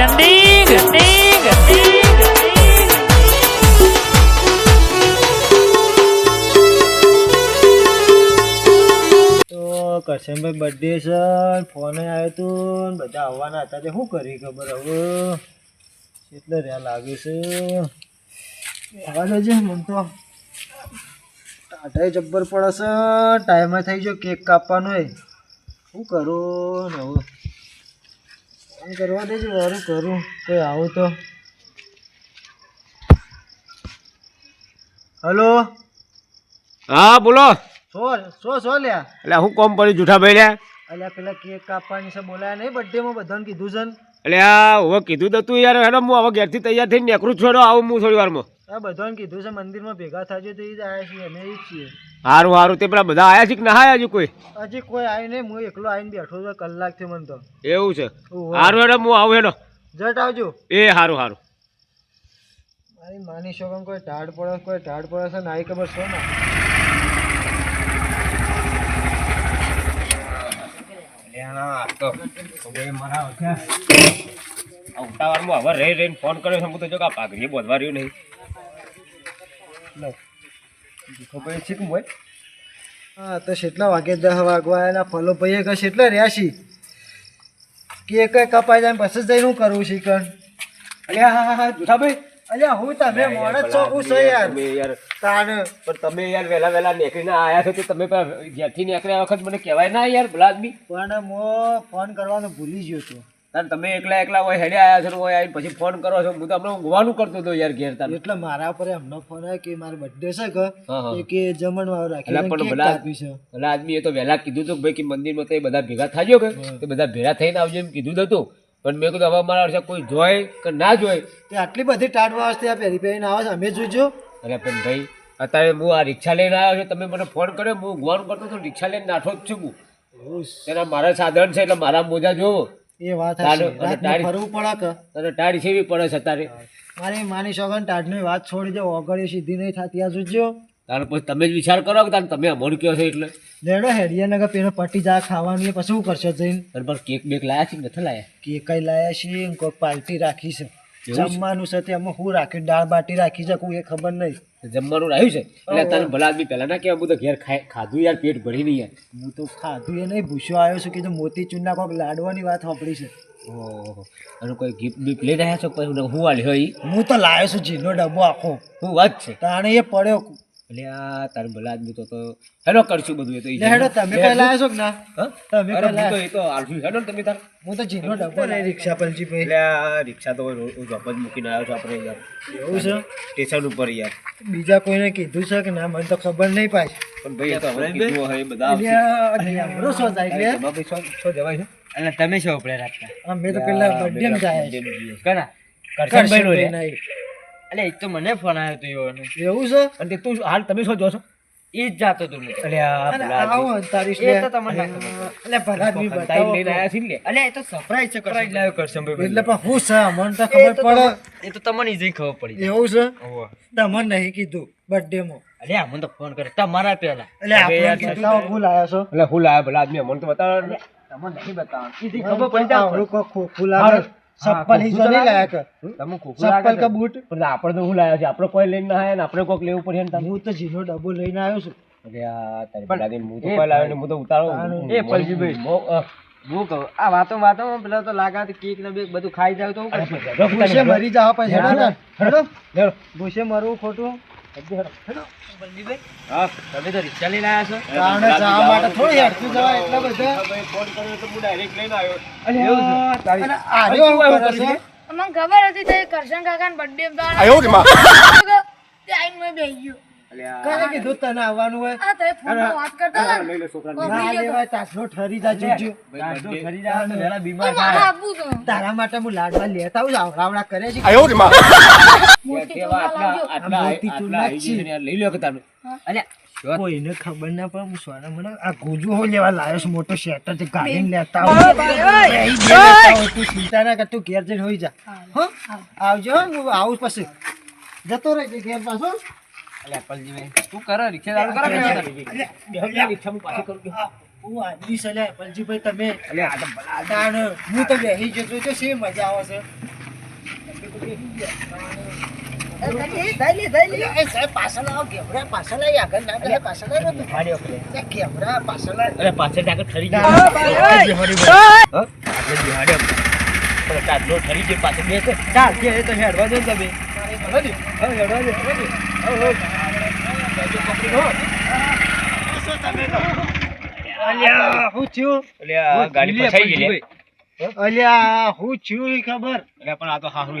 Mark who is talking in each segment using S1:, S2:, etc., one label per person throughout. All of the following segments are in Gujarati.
S1: ટ્રેન્ડિંગ
S2: તો કરશનભાઈ બર્થડે છે ફોન આવ્યો તો બધા આવવાના હતા. તે શું કરી ખબર હવે? એટલે રહ્યા લાગે છે. આવવા દેજે મને તો. ટાટાએ જબ્બર પડે છે. ટાઈમે થઈ ગયો કેક કાપવાનો હોય શું કરું ને હવે? કરવા દેજે વારું કરું કોઈ આવું તો. હલો?
S3: હા બોલો.
S2: સો સો સો લ્યા.
S3: એટલે હું કોમ પડ્યું જૂઠા ભાઈ લ્યા?
S2: એટલે પેલા કેક કાપવાની છે બોલાયા નહીં બર્થડે માં બધાને કીધું છે ને?
S3: એટલે આ હવે કીધું તો તું યાર હેડો હું હવે ઘેરથી તૈયાર થઈને નીકળું છું હેડો આવું હું થોડી વારમાં.
S2: આ બધાને કીધું છે મંદિરમાં ભેગા થાજો તો એ જ આવ્યા છીએ અમે એ છીએ.
S3: સારું સારું તે પેલા બધા આવ્યા છે કે ના આયા હજુ કોઈ?
S2: હજી કોઈ આવી નહીં હું એકલો આવીને બેઠો છું કલાકથી મને તો.
S3: એવું છે. સારું હેડો હું આવું હેડો.
S2: જટ આવજો.
S3: એ સારું સારું
S2: મારી માની શકો કોઈ ટાઢ પડે કોઈ ટાઢ પડે છે નાઈ ખબર છે ને?
S3: ઉતાવળમાં હવે રહી રહીને ફોન કર્યો છે હું તો જો આ પાઘડીએ બોધવા રહ્યું નહીં
S2: ખબર છે કે ભાઈ હા તો કેટલા વાગે દસ વાગવા આવેલા ફલો ભાઈએ કહે કેટલા રહ્યા છે? કે કઈ કપાઈ જાય પછી જઈને હું કરવું છે કણ.
S3: અલે હા હા હા જૂઠા ભાઈ.
S2: અલ્યા હું તમે મોડે છો હું છે યાર
S3: તમે યાર.
S2: તાણ
S3: પણ તમે યાર વહેલા વહેલા નીકળીને આયા છો તો તમે ઘેરથી નીકળ્યા વખત મને કહેવાય ના યાર ભલા આદમી.
S2: પણ મો ફોન કરવાનું ભૂલી ગયો હતો
S3: તાર તમે એકલા એકલા હોય હેડે આયા છો હોય આવીને પછી ફોન કરો છો હું તો હમણાં ઊંઘવાનું કરતો હતો યાર ઘેર તાર.
S2: એટલે મારા પર એમનો ફોન આવ્યો કે મારો બર્થડે છે કે. કે જમણવાર રાખી
S3: પણ ભલા
S2: આદમી છે?
S3: ભલા આદમી એ તો વહેલા કીધું તો ભાઈ કે મંદિરમાં તો એ બધા ભેગા થાજો કે તે બધા ભેગા થઈને આવજો એમ કીધું હતું. પણ મેં કીધું હવે મારા વર્ષે કોઈ જોય કે ના જોય?
S2: તે આટલી બધી ટાટ વસ્તી આ પહેરી પહેરીને આવે છે અમે જોઈજો
S3: અરે પણ ભાઈ અત્યારે હું આ રિક્ષા લઈને આવ્યો છું તમે મને ફોન કર્યો હું ગોન કરતો હતો રિક્ષા લઈને નાઠો જ છું હું.
S2: એના
S3: તેના મારા સાધન છે એટલે મારા મોજા જોવો.
S2: એ વાત
S3: તારે-
S2: ફરવું પડે કે?
S3: અને ટાળી સેવી પડે છે અત્યારે
S2: મારી માની શોગન ટાઢની વાત છોડી દો ઓગળી સીધી નહીં થતી આ જોજો.
S3: તારે પછી તમે જ વિચાર કરો કે તારે તમે અમણ કયો છો એટલે?
S2: લેડો હેડિયા નગર પેલો પટી જા ખાવાનું એ પછી શું કરશો જઈને?
S3: અને પણ કેક બેક લાયા છે નથી લાયા?
S2: કે કઈ લાયા છે? કોઈ પાર્ટી રાખી છે.
S3: જમવાનું છે?
S2: છે તેમાં શું રાખ્યું દાળ બાટી રાખી છે કોઈ એ ખબર નહીં.
S3: જમવાનું રહ્યું છે? એટલે તને ભલા આદમી પહેલા ના કહેવાય બધું ઘેર ખાય ખાધું યાર પેટ ભરી નહીં યાર.
S2: હું તો ખાધું એ નહીં ભૂસ્યો આવ્યો છું કે મોતી ચૂના કોઈક લાડવાની વાત સાંભળી છે.
S3: ઓહો અને કોઈ ગિફ્ટ બિફ્ટ લઈ રહ્યા છો? પછી હું આલ્યો ઈ?
S2: હું તો લાવ્યો છું જીનો ડબ્બો આખો.
S3: હું વાત છે?
S2: તાણે એ પડ્યો
S3: એટલે આ તાર ભલા આદમી તો હેડો કરશું બધું એ તો
S2: હેડો તમે પહેલા આવ્યો છો કે ના? તમે
S3: પહેલા તો એ તો આલશું હેડો ને તમે તાર.
S2: હું તો જીનો ડબ્બો લઈ રિક્ષા પલજી ભાઈ.
S3: એટલે આ રિક્ષા તો જોબ જ મૂકીને આવ્યો છું આપણે યાર.
S2: એવું છે?
S3: સ્ટેશન ઉપર યાર.
S2: બીજા કોઈને કીધું છે કે ના મને તો ખબર નહીં પાછી.
S3: પણ ભાઈ એ તો હવે કીધું હોય બધા આવશે.
S2: શું જાય એટલે?
S3: ભાઈ શું- જવાય છે?
S1: એટલે તમે શું ઉપડે રાખતા.
S2: અમે તો પેલા બર્થડે માં જાય છે.
S1: કના?
S3: કરશનભાઈ નો રે.
S1: એટલે એક તો મને ફોન આવ્યો તો એવાનો
S2: એવું છે?
S3: અને તું હાલ તમે શું જો છો
S1: એ જ જાતો તું હું તો.
S3: આ
S2: અને
S3: ભલા આદમી.
S2: આવો તારીશ
S1: એ તો તમને.
S2: એટલે ભલા આદમી
S3: ટાઈમ લઈને આયા છે લે.
S1: એટલે એ તો સરપ્રાઈઝ છે સરપ્રાઈઝ લાવ્યો કરશન
S2: એટલે પણ હું છે? મને તો ખબર પડે.
S1: એ તો તમને ઈઝી ખબર પડી
S2: એવું છે? તમને નહીં કીધું બર્થડે માં
S1: અલે આ મને તો ફોન કરે. તમારા પહેલા.
S2: અલ્યા આપણે ભૂલ આવ્યા છો.
S3: એટલે હું લાયા ભલા આદમી મને તો બતાવો.
S1: તમને નહીં બતાવવાનું. ખબર પડી જાય
S2: આવડું કોક ચપ્પલ હિજો નહીં લાયા કર.
S3: તમે
S2: ચપ્પલ કે બૂટ
S3: પણ આપણે તો હું લાયા છે? આપણે કોઈ લઈને ના આયા ને આપણે કોઈક લેવું પડે ને.
S2: હું તો જીનો ડબ્બો લઈને આવ્યો છું.
S3: અરે આ તારી ભલા હું તો કોઈ લાવ્યો નહીં, હું તો ઉતારો.
S1: એ પલજીભાઈ. હું કહું આ વાતો વાતો પેલા તો લાગા કેક ને બેક બધું ખાઈ જાવ તો
S2: ભૂસે મરી જાવ પછી હેડો ને. હેડો.
S3: હેડો.
S2: ભૂસે મરવું ખોટું.
S1: તમે તો રિક્ષા લઈને આવ્યા છો?
S2: તાણે જવા માટે થોડી હેડતું જવાય એટલા બધા.
S3: ફોન કર્યો તો હું direct લઈને આવ્યો.
S2: અને
S3: એવું છે? તારી-
S2: અને આર્યો આવું કરે છે?
S4: મને ખબર હતી તે કરશન કાકા બર્થડે મેં ગયો.
S2: કાલે કીધું તને આવવાનું હોય?
S4: આ તે ફોનમાં વાત કરતા
S3: લઈ લે છોકરાને.
S2: ના લેવાય તાસનો ઠરી જા જોજો
S3: ભાઈ birthday.
S1: ખરી તો વહેલા બીમાર થાય.
S2: તારા માટે હું લાડવા લેતા આવું આવડાવડા કરે છે.
S4: મોટી
S3: કેવા આટલા- આટલા- આટલા આવી ગઈ છે. ને યાર, લઈ લો કે તારું.
S1: અલ્યા
S2: કોઈને ખબર ના પડે હું સોના મને આ ગોજુ હો લેવા લાયો છું મોટો શેટર છે ગાડી લેતા આવું તું ચિંતા ના કર તું ઘેર જઈને હોઈ જા. હો આવજો હું આવું પછી. જતો રહેજે ઘેર પાછો.
S1: તું કરો રિક્ષા ચાલુ કરો
S3: રિક્ષામાં પાછું કરું કે.
S2: હું આદમી છે લે તમે
S3: આ તો
S2: હું તો બેસી જતો તો શી મજા આવે છે? એ સાહેબ પાછળ આવો ઘેવડા પાછળ આવી આગળ ના બે પાછળ આવ્યો તો.
S3: ફાડ્યો પેલે.
S2: એ
S1: એ તો હા.
S2: અલ્યા હું થયું?
S3: એટલે ગાડી ફસાઈ ગઈ
S2: અલ્યા હું ખબર?
S3: એટલે પણ આ તો હારું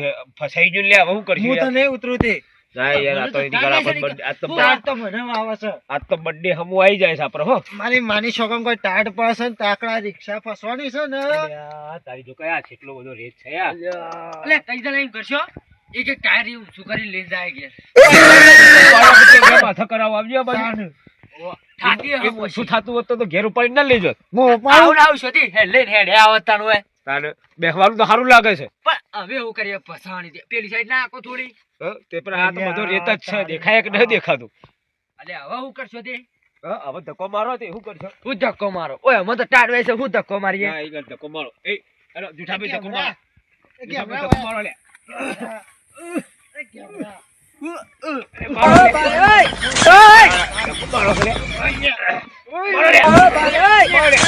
S3: ગયું લે કરશું
S2: હું તો નહીં ઉતરું તે. છે.
S3: છે
S2: મારી માની છોકરાને કોઈ ટાટ પડશે ને તાકડા રિક્ષા ફસવાની છે ને?
S3: તારી જો કયા કેટલો બધો રેત છે
S1: અલે કઈ જણા એમ કરશો? જાય કે
S3: માથા આવજો બાજુ. થાતું હોત તો તો ઘેર ઉપાડી ના લેજો
S2: હું ઉપાડું.
S1: આવું શોધી હેડ લઈને આવતાનું હોય.
S3: તાને બેહવાનું તો સારું લાગે છે.
S1: પણ હવે એવું કરીએ ફસાવાની છે. પેલી સાઈડ ના આખો થોડી.
S3: તે પણ આ તો બધો રેત જ છે. દેખાય કે નહીં દેખાતું?
S1: અલે હવે હું કરશો તે?
S3: હવે ધક્કો મારો તે શું કરશો?
S1: હું ધક્કો મારો. ઓય મને તો ટાટ છે હું ધક્કો મારીએ?
S3: ના, ધક્કો મારો. એ અરે ધક્કો મારો.
S2: એ
S3: જૂઠાભાઈ
S2: ઘેવડા
S3: ધક્કો મારો લે
S2: એ ઘેવડા.
S3: એ મારો લે. ધક્કો મારો લે. મારો લે.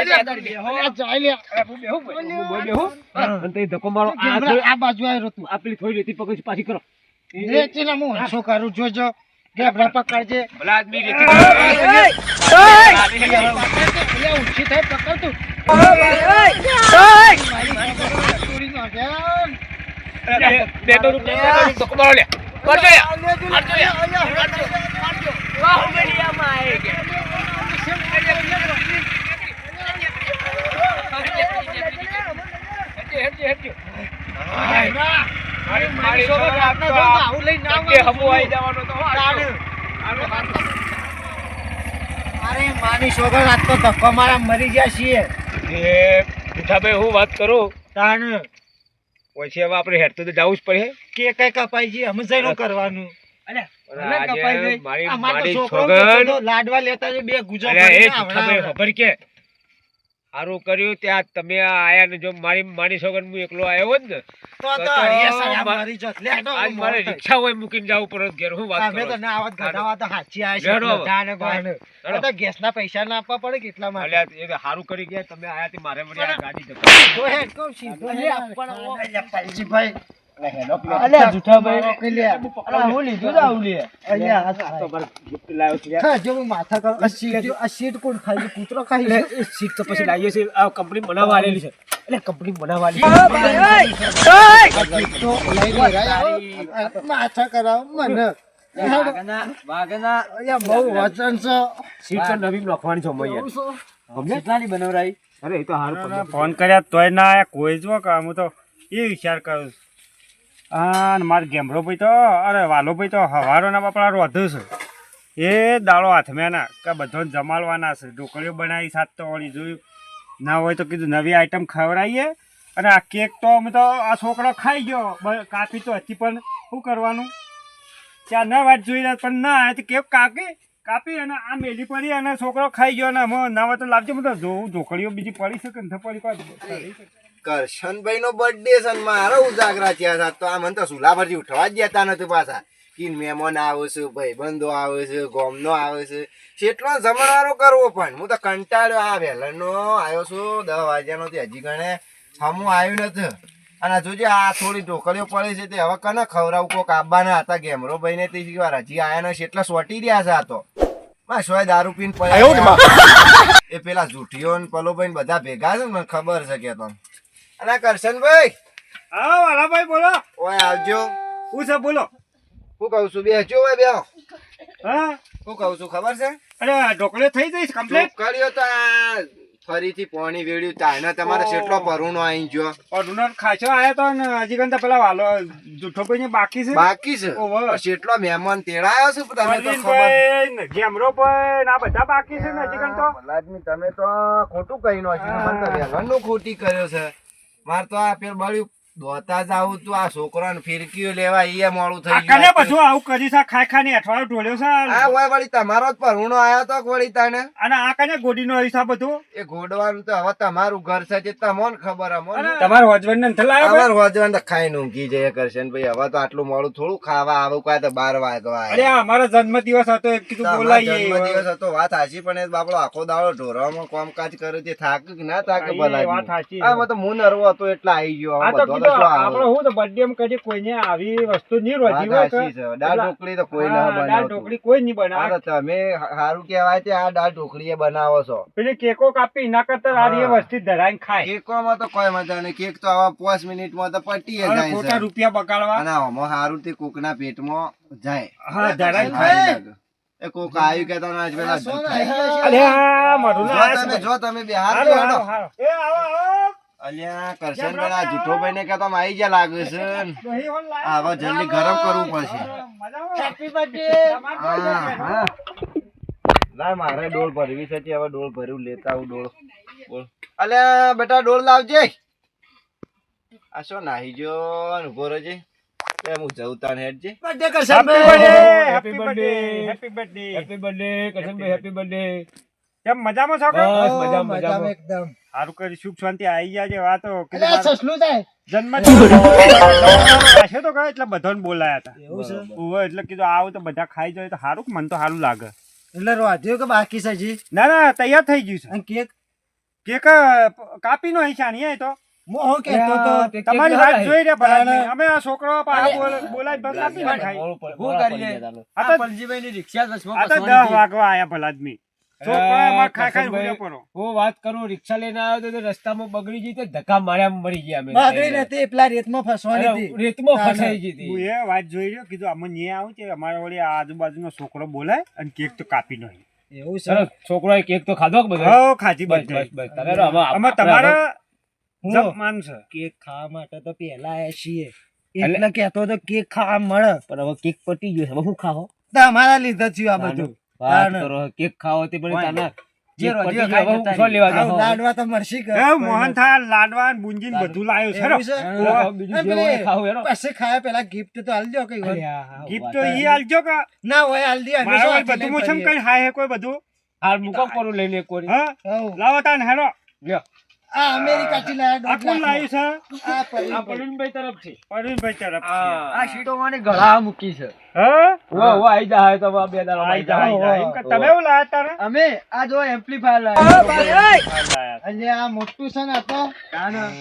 S2: અલ્યા, જાય લે.
S3: અરે, હું બેહું ભાઈ. હું બોલ બેહું. અને તે ધક્કો મારો આ
S2: બાજુ આવ્યો તું
S3: આ થોડી રેતી પકડી પાછી કરો
S2: રેતીને હું હંસો કરું જોજો ઘેવડા પકડજે
S3: ભલા આદમી રેતી
S2: ઊંચી થઈ પકડ તું ચોરી નો છે.
S3: બે- તો રૂપ- બે તો ધક્કો મારો લે. કરજો લે. મારજો લે. હેડજે, હેડજે, હેડજે. મારી- મારી છોકરી
S2: રાતના જો તો આવું
S3: હમુ આવે. જવાનો તો.
S2: અરે માની છોકરા આજ તો ધક્કો મારા મરી ગયા છીએ.
S3: એ જૂઠાભાઈ હું વાત કરું?
S2: તાણ.
S3: પછી હવે આપણે હેડતું તો જવું જ પડે.
S2: કે કઈ કપાઈ છે હમઝાઈ નું કરવાનું.
S3: મારી
S2: તો છોકરો લાડવા લેતા બે ગુજા
S3: અલ્યા, એ
S2: ભરીને
S3: જૂઠાભાઈ
S2: આવડા
S3: ખબર કે સારું કર્યું ત્યાં તમે આયા ને જો મારી મારી છોકર હું એકલો આવ્યો હોત ને મા-
S2: મરી
S3: આજ મારે. રિક્ષા હોય મૂકીને જવું પડે ઘેર હું વાત
S2: અમે તો
S3: કરું
S2: ના આવત ગધાવા તો હાચી આયા છે.
S3: લેડો હવે.
S2: તાણે તાણે.
S3: હેડો.
S2: આ તો ગેસના પૈસા ના આપવા પડે કેટલા
S3: એ સારું કરી ગયા તમે આયા તે મારે વળી આ ગાડી ધક્કો.
S2: તો હેડ કહું સીધો હેડ.
S1: અલ્યા,
S3: કંપની બનાવવા છે એટલે કંપની બનાવવાની
S2: તો લઈ લે, રાય. આ માથા કરાવો મને.
S1: વાઘના વાઘના.
S2: અલ્યા, બહુ વચન છે.
S3: સીટ તો નવી નાખવાની છે અમારે યાર.
S1: કેટલાની બનાવરાઈ?
S3: અરે એ તો
S5: ફોન કર્યા તોય ના કોઈ જો કામ હું તો એ વિચાર કરું છું. આ ને મારો ગેમડો ભાઈ તો, અરે વાલો ભાઈ તો હવારોના બાપડા રોધું છે. એ દાળો હાથમાં ના કે બધાને જમાડવાના છે. ઢોકળીઓ બનાવી સાત તો વળી જોયું. ના હોય તો કીધું નવી આઈટમ ખવડાવીએ. અને આ કેક તો અમે તો, આ છોકરો ખાઈ ગયો. કાપી તો હતી પણ શું કરવાનું? ચાર ના વાત જોઈ રહ્યા, પણ ના, આ તો કેક કાપી કાપી અને આ મેલી પડી અને છોકરો ખાઈ ગયો અને અમે ના હોય તો લાવજો, હું જોઉં. ઢોકળીઓ બીજી પડી શકે ને પડી કોઈ
S6: કરશનભાઈ નો બર્થડે છે ને મારો ઉજાગરા થયા હતા તો આ મને તો સુલા પરથી ઉઠવા જ જતા નથી પાછા. કે મહેમાન આવે છે ભાઈબંધો આવે છે ગોમનો આવે છે. કેટલો જમણવારો કરવો પણ. હું તો કંટાળ્યો. આ વહેલાનો આવ્યો છું. દસ વાગ્યાનો તે હજી ગણે હમું આવ્યું નથી. અને જોજે આ થોડી ઢોકળીઓ પડી છે તે હવે કને ખવડાવું? કોક આબાના હતા ગેમરો ભાઈને તે વાર હજી આયા નથી એટલા સોટી રહ્યા છે આ તો. માં સોય દારૂ પીને પડ્યા એ પેલા જૂઠીઓ ને પલો ભાઈ બધા ભેગા છે ને મને ખબર છે કે તમે અને કરશનભાઈ.
S5: હા વાલાભાઈ બોલો.
S6: ઓય આવજો.
S5: હું છે બોલો.
S6: હું કહું છું બેસજો ઓય બેહો.
S5: હા?
S6: હું કહું છું ખબર છે?
S5: અરે ઢોકળે થઈ જઈશ કમ્પ્લીટ
S6: કર્યો તો ફરીથી પોણી વેડ્યું. તાને તમારે કેટલો પરુણો આવી જો
S5: પરુણો ખાચો આયા તો ને હજી કંતા પેલા વાલો જૂઠો ભાઈ બાકી છે?
S6: બાકી છે. પણ કેટલો મહેમાન તેડાયો છે તમે તો ખબર.
S5: ને ગેમરો ભાઈ આ બધા બાકી છે ને હજી કંતો
S6: તમે તો ખોટું કહી છે મને તો વહેલાનું ખોટી કર્યો છે. મારે તો આ પેલું બળ્યું દોતા જાવ તો આ છોકરાને ફિરકીઓ લેવા એ મોડું થઈ
S5: કને
S6: ગયું
S5: બધું આવું કર્યું સા ખાઈ ખાઈને અઠવાડિયું ઢોળ્યો છે
S6: આ? હોય વળી તમારો જ પરુણો આયો તો વળી તને?
S5: અને આ કને ગોડીનો હિસાબ બધો?
S6: એ ગોડવાનું તો હવે તમારું ઘર છે તે તમને ખબર અમોને
S5: તમાર હોજવન ને થલાયો
S6: અમાર હોજવન તો ખાઈને ઊંઘી કરશે ને ભાઈ હવે તો આટલું મોડું થોડું ખાવા આવું કાય તો 12 વાગવા
S5: અરે અમારો જન્મ દિવસ હતો એક કીધું બોલાઈએ.
S6: જન્મદિવસ હતો વાત હાચી પણ એ બાપડો આખો દાડો ઢોરામાં કામકાજ કર્યું તે થાક કે ના થાક ભલા
S5: વાત હાચી
S6: આ તો હું નરવો હતો એટલે આવી ગયો
S5: આ
S6: બધો?
S5: આપણે હું તો બર્થડે માં કદી કોઈને આવી વસ્તુ નહીં રોજી હોય કે
S6: હાચી છે. દાળ ઢોકળી તો કોઈ ના
S5: હા, દાળ ઢોકળી કોઈ નહીં બનાવે
S6: તમે સારું કહેવાય તે આ દાળ ઢોકળી બનાવો છો
S5: પેલી કેકો કાપી ના કરતા આ. વસ્તુ ધરાઈને ખાય
S6: કેકોમાં તો કોઈ મજા નહીં કેક તો આવા પાંચ મિનિટમાં તો પટી
S5: અને
S6: જાય
S5: ખોટા રૂપિયા બગાડવા
S6: સારું તે કોક ના પેટમાં જાય
S5: હા ધરાઈને ખાય
S6: એ કોક આવ્યું કે આજ પેલા
S2: છે.
S5: મારું
S6: જો તમે
S5: છે.
S6: જો તમે જો હેડો.
S5: હારું, હારું. એ આવો, આવો.
S6: અલ્યા કરશન આ જૂઠો ભાઈ ને કહેતા આવી ગયા લાગે છે
S5: દહીં હોલ લાય.
S6: આ હવે જલ્દી ગરમ કરવું પડશે.
S2: હેપી બર્થડે
S5: તમારે
S6: હા,
S5: કોઈ
S6: હા. ના મારે ડોલ ભરવી છે હવે ડોલ ભર્યું લેતા આવું ડોલ બોલ. અલ્યા બેટા ડોલ લાવજે. આ શું નાહી જો ઊભો રહેજે. લે હું જઉં તાન હેડજે.
S2: Birthday Karshan
S5: happy
S3: Happy
S5: birthday,
S3: birthday. Happy birthday Karshanbhai happy birthday
S5: કેમ મજામાં છો કે?
S3: બસ મજામાં.
S2: એકદમ.
S5: સારું કરી સુખ શાંતિ આવી જાય છે વાતો.
S2: એટલે સસલું થાય.
S5: જન્મ હશે તો કઈ એટલે બધાને બોલાયા હતા.
S2: એવું છે?
S5: ઓવે, એટલે કીધું આવું તો બધા ખાઈ જાય તો સારું મને તો સારું લાગે.
S2: એટલે રોધ્યો કે બાકી છે હજી?
S5: ના ના તૈયાર થઈ ગયું છે.
S2: અને કેક?
S5: કાપીનો હિસાબ નહીં તો. તમારી વાત જોઈ રહ્યા અમે આ છોકરો બોલાય બસ કાપી ના
S1: કરીએ?
S5: આ
S1: રિક્ષા ફસવાની
S5: દસ વાગવા આયા ભલા છોકરો
S3: હું વાત કરું રિક્ષા લઈને આવ્યો તો રસ્તામાં બગડી ગઈ તો ધક્કા માર્યા મરી ગયા અમે
S2: બાગડી નથી પેલા રેતમાં ફસવાની હતી.
S3: રેતમાં ફસાઈ ગઈ હતી.
S5: એ વાત જોઈ રહ્યો કીધું આમાં નહીં આવું છે અમારા વળી આજુબાજુનો છોકરો બોલાય અને કેક તો કાપી નહીં
S2: એવું છે?
S3: સરસ કેક તો ખાધો કે બધો?
S5: હો ખાધી
S3: બસ
S5: તમારા
S2: હું?
S5: છે.
S2: કેક ખાવા માટે તો પેલા આયા છીએ. એટલે કેતો તો કેક ખાવા મળે
S3: પણ હવે કેક પટી ગયો છે. હવે શું ખાવો?
S2: તો અમારા લીધે થયું આ બધું.
S3: વાત કરો કેક ખાવો તે પણ તાના?
S2: લાડવા તો મળશે
S5: મોહન થાળ લાડવા ને બધું લાવ્યું છે.
S2: પછી ખાયા પેલા ગિફ્ટ તો આલજો કઈ
S5: ગિફ્ટ તો ઈ આલજો કે
S2: ના હોય આલ અમે આટલી
S5: બધું મોસમ કઈ હાય કોઈ બધું
S3: હાલ મૂકો કોરી.
S5: હા
S2: ફરીએ? હઉ.
S5: લાવો તાન હેરો
S3: લ્યો.
S2: આ અમેરિકાથી લાયા
S5: આ
S2: દોઢ
S5: કોણ
S2: લાખનો.
S5: લાવ્યું છે
S2: આ પરીન
S3: આ
S2: ભાઈ.
S3: પ્રવીણભાઈ તરફથી.
S5: પરવીનભાઈ તરફ
S1: આ સીટો મને ગળા મૂકી છે
S5: હા
S3: ઉવા, ઉવા, આઈ જા, હવે તો હવે બે દાડા
S5: આઈ
S3: આઈ
S5: જા,
S3: જા.
S5: આઈ જા. એમ કે તમે એવું લાયા તારે
S1: અમે આ જો એમ્પ્લીફાયર લાવ્યા
S5: આ લાયા.
S2: અલ્યા આ મોટું છે ને તો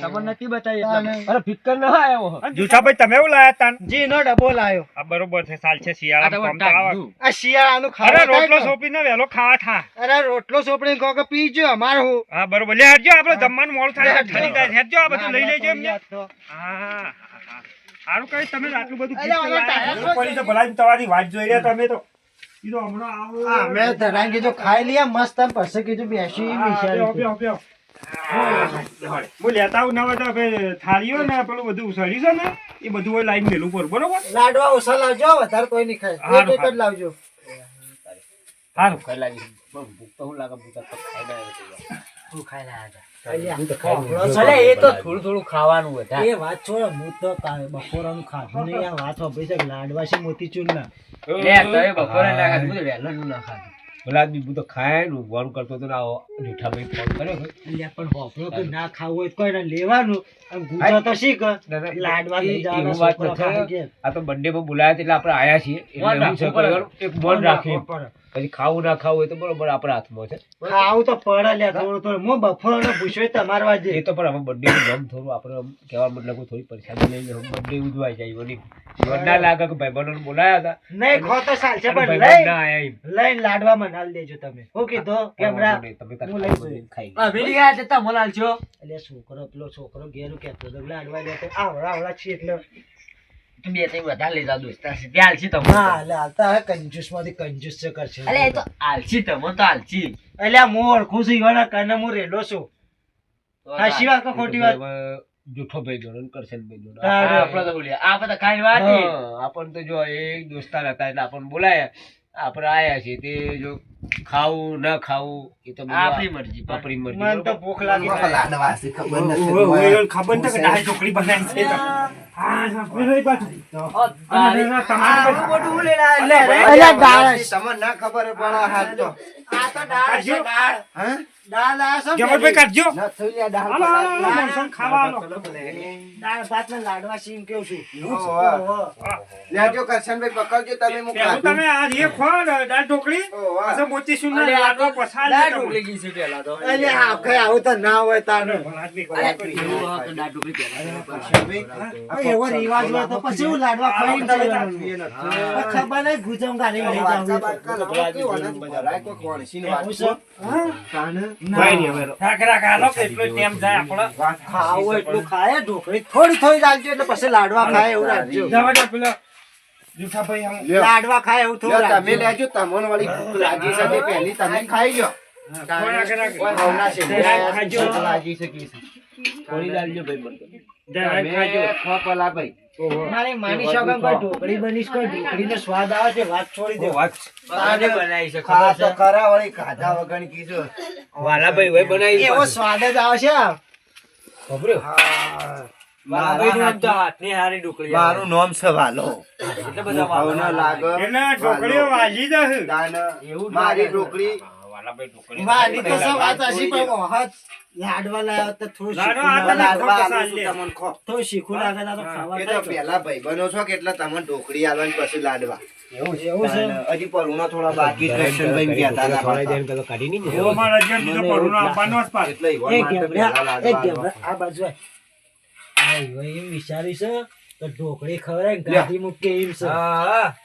S1: ખબર નથી બતાવી
S3: અરે ફિકર ના આવ્યો
S5: અને જુઠાભાઈ તમે એવું લાયા તાન
S2: જીનો ડબ્બો લાયો
S5: આ બરોબર છે સાલ છે શિયાળા કોમ તો આવા.
S1: ટાઢું.
S2: આ શિયાળાનું ખાવા
S5: રોટલો
S2: થાય ને?
S5: વેલો ખાવા થા
S2: અરે રોટલો સોપડી કહો કે પીજો અમાર હું
S5: હા બરોબર લે હેડજો આપણે જમવાનું મોડ થાય
S2: હેડજો.
S5: ઠરી જાય હેડજો આ બધું લઈ લેજો એમને હા. સારું કઈ તમે આટલું બધું પડી તો ભલા તમારી વાત જોઈ રહ્યા તમે તો. ઈ તો હમણાં આવો.
S2: હા મેં ધરાઈને કીધું ખાઈ લઈએ મસ્ત. પછી કીધું બેસી
S5: હા, લેતા આવું ના હોય તો થાળીઓ ને પેલું બધું છે ને એ બધું લાઈન મેલું પર બરોબર?
S2: લાડવા ઓછા લાવજો વધારે કોઈ નહીં ખાય. એક જ લાવજો.
S5: સારું.
S3: ભૂખ લાવી બહુ ભૂખ તો હું લાગે, ભૂખ ખાઈ.
S2: હું ખાઈ લાયા
S1: અરે એ તો થોડું થોડું ખાવાનું હતા
S2: એ વાત છોડ હું તો કાલે ખાધું નહીં. આ વાત વાપરી છે લાડવા છે મોતીચૂર ના
S1: લે બપોરે ના ખાધું. વહેલું ના ખાધું.
S3: ખાય ને કરતો ને ફોન કર્યો
S2: એટલે પણ હોફળો ના ખાવું હોય તો કોઈ લેવાનું. આમ ગુજો તો શીખ
S3: ના, ના,
S2: લાડવા
S3: વાત. આ તો birthday માં બોલાયા એટલે આપણે આયા છીએ. એટલે છે એક મોન રાખીએ. પછી ખાવું ના ખાવું એ તો બરોબર આપણા હાથમાં છે.
S2: ખાવું તો પડે લે થોડું થોડું. હું બફોરનો પૂછ્યો તમાર વાજે
S3: એ તો પણ અમે બર્થડે નું જમ થોડું આપણે કહેવા મતલબ કોઈ થોડી પરેશાની લઈને હવે બર્થડે ઉજવાય જાય એની જોર ના લાગે કે ભાઈબંધોને બોલાયા હતા.
S2: નહીં ખો તો સાલ
S3: છે
S2: પણ
S3: ભાઈબંધ
S2: લઈ
S3: ના આયા
S2: લઈને લાડવા મનાલ દેજો તમે. હું કીધો કેમરા
S3: તમે
S2: હું લઈ
S3: જઈ ખાઈ
S1: આ વીડી ગયા જતા મોલાલ છો
S2: એટલે છોકરો પેલો છોકરો ઘેર હતો લાડવા લેતો આવડા આવડા છે એટલે
S1: બે ત્રણ વધારે લઈ જાવ છે તે આલસી તમે
S2: હા એટલે હાલતા હે કંજૂસમાંથી કંજૂસ છે કરશે.
S1: અલે એ તો આલસી તમે તો આલસી
S2: એટલે હું ઓળખું છું ઈવાના કારણે હું રેલો છું. હા શિવા કો ખોટી વાત?
S3: જૂઠો ભાઈ જોડે કરશે ભાઈ જોડે.
S1: આપણે તો બોલ્યા આ બધા ખાઈને વાત
S3: નહીં આપણ તો જો એક દોસ્તાર હતા એટલે આપણને બોલાયા. આપણે આયા છીએ તે જો ખાવું ન ખાવું એ તો
S1: આપણી મરજી.
S3: આપણી મરજી.
S5: મને તો ભૂખ લાગી
S6: ખબર નથી.
S5: ખબર નથી કે દાળ ઢોકળી બનાવી છે. ના,
S6: તમને ના ખબર પણ હાલ તો.
S2: આ તો દાળ છે દાળ.
S6: હા?
S2: દાળ
S5: કાઢજો.
S6: દાળ
S2: ભાત ને લાડવા સીમ કેવું છું.
S6: લેજો કરશનભાઈ પકડજો તમે હું
S5: તમે આ જે ખો દાળ ઢોકળી
S6: ઓહો.
S5: મોતી સુના લાડવા પસાર
S1: દાળ ઢોકળી ગઈ છે પહેલા તો.
S2: અલ્યા આ કઈ આવું તો ના હોય
S5: કરો.
S1: એવું દાળ ઢોકળી
S2: રિવાજ હોય તો પછી હું લાડવા ખાઈ ખબર નહીં ગુજમ ગાડી લઈ
S6: વાંચા
S2: લાડવા ખાય એવું. લાડવા ખાય એવું થોડું
S6: તમે લેજો તમને વાળી ભૂખ લાગી શકે પહેલી તમે ખાઈ લો લાગી છે
S3: થોડી દાળજો ભાઈ
S6: તમે
S5: ખાજો.
S6: ખો પલા ભાઈ.
S2: મારે માની શકો કોઈ ઢોકળી બનીશ કોઈ ઢોકળીનો સ્વાદ આવે છે વાત છોડી દે.
S1: કોને બનાવી છે ખબર છે?
S6: ખરા વળી ખાધા વગર કીધું.
S3: વાલાભાઈ ભાઈ બનાવી
S2: એવો સ્વાદ જ આવે છે.
S1: ઢોકળી આવે.
S6: મારું નામ છે વાલો.
S1: એટલે બધા
S6: લાગે
S5: એટલે ઢોકળીઓ વાજી જશે.
S1: એવું
S6: મારી ઢોકળી
S5: વાલાભાઈ ઢોકળી
S2: વાડી તો પણ વખત લાડવા લાવ્યો તો થોડું
S6: તમને ખો.
S2: થોડું શીખું લાગે તો ખાવા
S6: એ તો પેલા ભાઈ બનો છો કે એટલે તમને ઢોકળી આલવાની પછી લાડવા?
S2: એવું છે?
S6: હજી પરુણા થોડા બાકી કરશનભાઈ કહેતા હતા
S3: ખવડાવી
S6: પાછા.
S3: તો કાઢી નહીં
S5: એવો મારો અજ્ઞાન બીજો પરુણો આપવાનો જ પાછો.
S6: એટલે ઈવોન
S2: એ
S6: માટે
S2: ગેમડા
S6: પહેલા
S2: એ
S6: લાડવા
S2: ગેમડા આ બાજુ આય. એમ વિચાર્યું છે કે ઢોકળી ખવડાય ગાડી મૂકે એમ છે.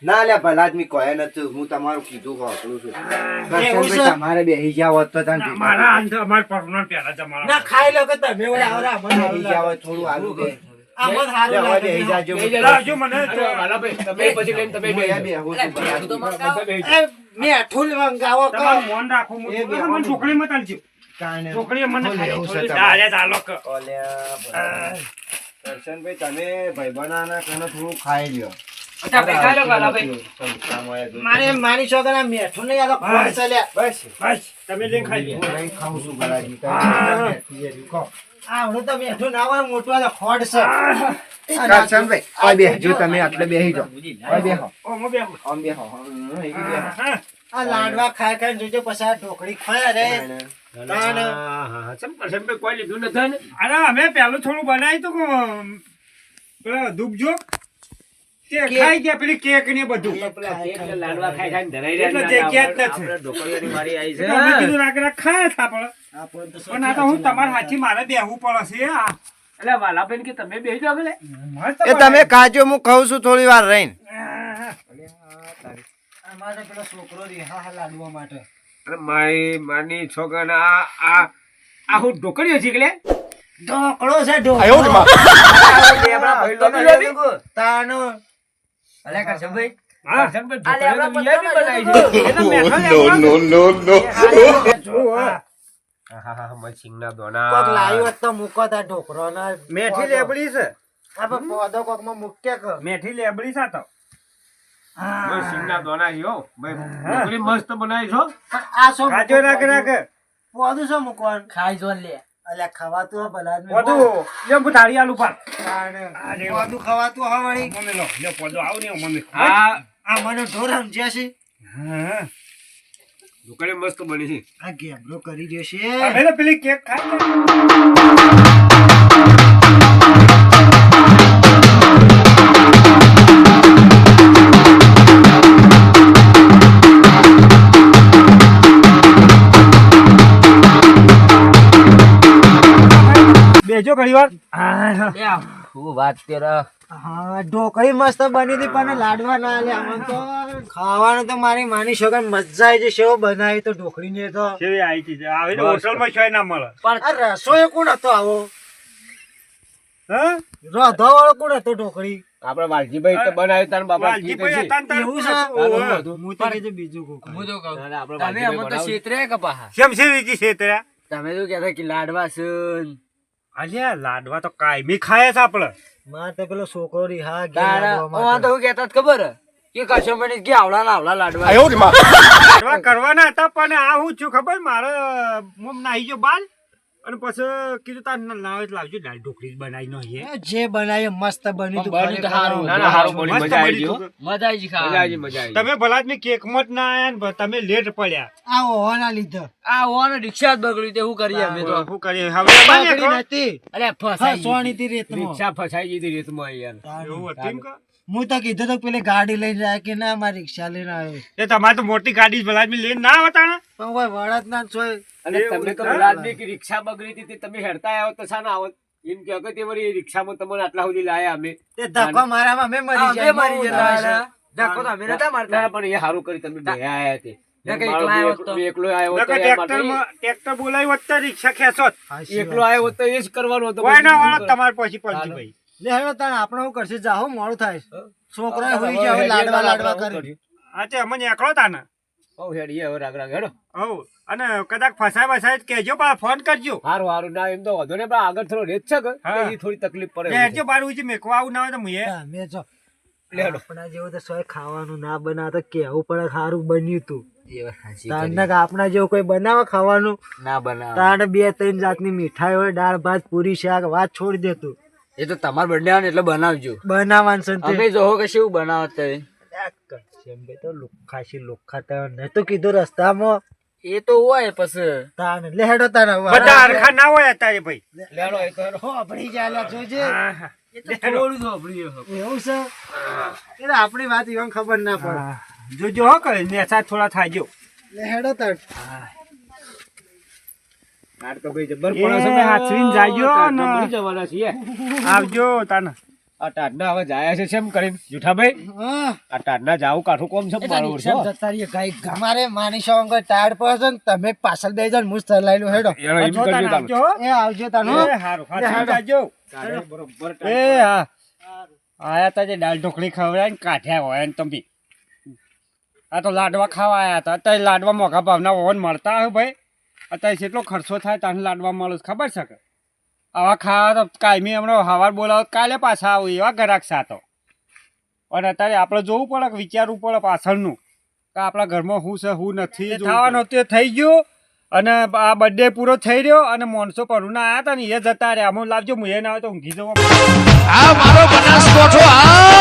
S6: ના લે ભલા આદમી કહે નતું. હું તમારું કીધું છું? કરશનભાઈ તમારે બેહી જાવ તો તમે
S5: મારા અમાર.
S2: ના ખાઈ લો કે ઓલા આવરા
S6: બેહી જાવ થોડું આલુ
S5: મને
S3: વાલાભાઈ તમે
S5: આલો
S6: ભાઈબંધાના કને થોડું ખાઈ લ્યો
S2: મારે માની છોકરા મેઠું નહીં આલો તો ખોટ લ્યા.
S6: બસ
S5: બસ તમે લઈને ખાઈ લો.
S6: હું ખાઉં છું ગલાજી
S5: હા.
S6: તમે ખાઓ.
S2: આવડું તો મેઠું ના હોય મોટું આ તો ખોટ છે
S6: કરશનભાઈ ઓય બેહજો તમે આટલે બેહી જાઓ બેહો
S5: બેહું.
S6: બેહો.
S2: આ લાડવા ખાઈ ખાઈ જોજો પછી આ ઢોકળી ખાય રે તાન.
S3: હા, હા. ચમ કરશે ભાઈ કોઈ લીધું નથી ને?
S5: અરે અમે પેલું થોડું બનાવ્યું તો પેલા દુબજો ખાઈ ગયા પેલી કેક ને બધું
S3: પેલા લાડવા ખાઈ ખાઈને ધરાઈ રહ્યા
S5: જગ્યા જ નથી.
S3: આપણે આવી છે.
S5: અમે કીધું રાખ રાખ ખાયા પણ
S2: આપણને તો શું
S5: પણ આ તો હું તમારા હાથી મારે બેહવું પડે છે આ.
S3: એટલે વાલાભાઈ કે તમે બેહી
S6: એ તમે કાજો હું ખાઉં છું થોડી વાર રહીને.
S2: અમારે પેલો છોકરો રિહા હા લાડવા માટે.
S3: અરે મારી માની છોકરાને આ આ આ હું ઢોકળીઓ શીખલે
S2: ઢોકળો છે ઢોકળો. તાનો.
S3: છે.
S5: એટલે મેઠો લેબડી છે. મેઠી લેબડી છે
S3: મસ્ત સિંગના દોના છે ભાઈ, મસ્ત બનાવી છો
S2: પણ આ શું
S5: ખાજો રાખ રાખ
S2: પોદું શું મૂકવાનું?
S1: ખાઈ જો લે.
S2: અલ્યા ખવાતું ભલા
S5: હું થાળી આલુ પાર અરે
S2: પોદું ખવાતું વળી.
S5: મને લો લે પોદો. આવ ને મને.
S3: આ
S2: આ મને ઢોર સમજ્યા છે.
S5: હા.
S3: ઢોકળી મસ્ત બની છે.
S2: આ ગેમડો કરી દેશે. છે
S5: હવે પેલી કેક ખાઈ બેજો ઘણી વાર હા, હા.
S1: શું વાત કરે?
S2: હા ઢોકળી મસ્ત બની હતી પણ લાડવા ના લે આમાં તો ખાવાનું તો મારી માની શકો મજા આવી જશે. એવો બનાવી તો ઢોકળી ને તો.
S5: કેવી આવી છે આવી તો હોટલમાં ચોય ના મળે.
S2: પણ રસોઈ કોણ હતો આવો?
S5: હા?
S2: રોધો વાળો કોણ હતો ઢોકળી?
S3: આપડે વાલજીભાઈ તો બનાવ્યું તાર બાપા છે.
S2: એવું છે? હું તો કીધું બીજું કોક
S1: હું તો કહું.
S3: ના, ના, આપણે
S1: અમે તો
S3: બનાવ્યું.
S1: છેતરે કે
S5: છે છે
S1: તમે તો કહેતા? કે લાડવા છે ને.
S5: અલ્યા લાડવા તો કાયમી ખાય છે આપણે.
S2: માર તો પેલો છોકરો રી હા
S1: ઓમાં તો હું કહેતા ખબર કે કરશો પણ કે આવડા લાવડા આવડા લાડવા.
S5: કરવા કરવાના હતા પણ આ હું છું ખબર? મારે મોમ નાહી ગયો બાલ. અને પછી કીધું તાર ના લાવે લાવજો દાળ ઢોકળી બનાવી નો હે
S2: જે બનાવી મસ્ત બની તો
S1: બની તો હારું.
S3: ના ના હારું
S5: બની
S3: મજા આવી હો.
S5: તું.
S1: મજા આવી ખા
S3: મજા આવી મજા આવી
S5: તમે ભલા જ કેક મત ના આયા ને તમે લેટ પડ્યા.
S2: આ હોવાના લીધે.
S1: આ ઓને રિક્ષા જ બગડ્યું તે શું કરીએ અમે તો?
S5: હું કરીએ? હવે
S2: બગડી નથી.
S1: અરે ફસાઈ
S2: સોણી હતી રેતમાં.
S3: રિક્ષા ફસાઈ ગઈ હતી રેતમાં યાર
S5: એવું હતું કે?
S2: હું તો કીધું તો પેલી ગાડી લઈને જાય કે ના મારી રિક્ષા લઈને આવ્યો
S5: એ તમારે તો મોટી ગાડી જ ભલા લઈને ના આવતા ને
S2: પણ કોઈ વળત ના છો
S3: અને તમે તો બોલાદની કે રિક્ષા બગડી હતી તમે હેડતા આવો તો શાના આવો. એમ કે તે વળી રિક્ષામાં તમને આટલા સુધી લાયા અમે.
S2: તે ધક્કો મારામાં મેં મરી
S1: અમે મરી જતા ધક્કો તો અમે નતા મારતા.
S3: ના, પણ એ સારું કરી તમે બે આયા તે.
S1: કે એકલા આવ્યો
S5: ટ્રેક્ટર રિક્ષા ખેંચોત.
S3: એકલો આવ્યો તો એ જ કરવાનો હતો.
S5: કોઈ ના વાળા તમારે પછી પડતી ભાઈ.
S2: લે હવે તાણ આપણે હું કરશે? જાહો મોડું થાય. છોકરા હોય હવે લાડવા લાડવા કરી.
S5: હા તે અમને એકલો
S3: તાને? હેડી હવે રાગ રાગ હેડો.
S5: અને કદાચ ફસાય ફસાય કેજો પણ ફોન કરજો.
S3: હારું હારું ના એમ તો વધો ને પણ આગળ થોડો રેત છે કે એ થોડી તકલીફ પડે
S5: કહેજો બાર ઉજી મેકવા આવું ના હોય તો મુએ
S2: અમે જો. આપણા જેવું તો સોય ખાવાનું ના બનાવે તો કેવું પડે સારું બન્યું તું. આપણા જેવું કોઈ બનાવે ખાવાનું?
S1: ના બનાવે.
S2: તારે બે ત્રણ જાતની મીઠાઈ હોય દાળ ભાત પૂરી શાક વાત છોડી દેતું
S1: એ તો તમાર બર્થડે આવે ને એટલે બનાવજો.
S2: બનાવવાનું છે.
S1: અમે જોવો કે શું બનાવત તે.
S2: કરશે તો છે લુખા તો. મેં તો કીધું રસ્તામાં.
S1: એ તો હોય પછી.
S2: તાણ લે હેડો
S5: બધા હરખા ના હોય અત્યારે ભાઈ.
S3: લેડો એ તો
S2: હો, આપણી ચાલ્યા જોજે.
S1: થોડું તો આપણી
S2: એવું છે? એટલે આપણી વાત એવા ખબર ના પડે.
S5: જોજો હો કરે નેસા થોડા થાજો.
S2: લે હેડો તાણ
S3: તો ભાઈ જબર પડે છે ભાઈ.
S5: જાજો ને.
S3: મળી જવાના છીએ
S5: આવજો તાના.
S3: આ ટાઢના હવે જાયા છે શેમ કરીને? જુઠાભાઈ આ ટાઢના જાવું કાઠું કોમ છે મારું
S2: ગાઈ માની શોંગ ટાયર પર છે ને તમે પાછળ બે જણ મુસ્તર ચલાયેલું હેડો.
S3: એમ કરજો
S5: તાના.
S2: એ આવજો તાનો
S5: એ હારું હાથવીને જાજો.
S3: બરોબર
S5: એ હા. આયા તા જે દાળ ઢોકળી ખવડાય ને કાઠ્યા હોય ને તમે. આ તો લાડવા ખાવા આયા હતા અત્યારે લાડવા મોઘા ભાવના ઓન મળતા હોય ભાઈ. અત્યારે કેટલો ખર્ચો થાય તને લાડવા મળે ખબર છે કે? આવા ખાવા તો કાયમી હમણાં હવાર બોલાવો કાલે પાછા આવું એવા ગ્રાહક સાતો. અને અત્યારે આપણે જોવું પડે કે વિચારવું પડે પાછળનું કે આપણા ઘરમાં શું છે શું નથી થવાનું તે થઈ ગયું અને આ બર્થડે પૂરો થઈ રહ્યો અને માણસો પરુના આવ્યા હતા ને એ જતા રહ્યા. અમુક લાવજો હું એ ના આવે તો ઊંઘી જવા
S7: મારો બનાસકોઠો આ!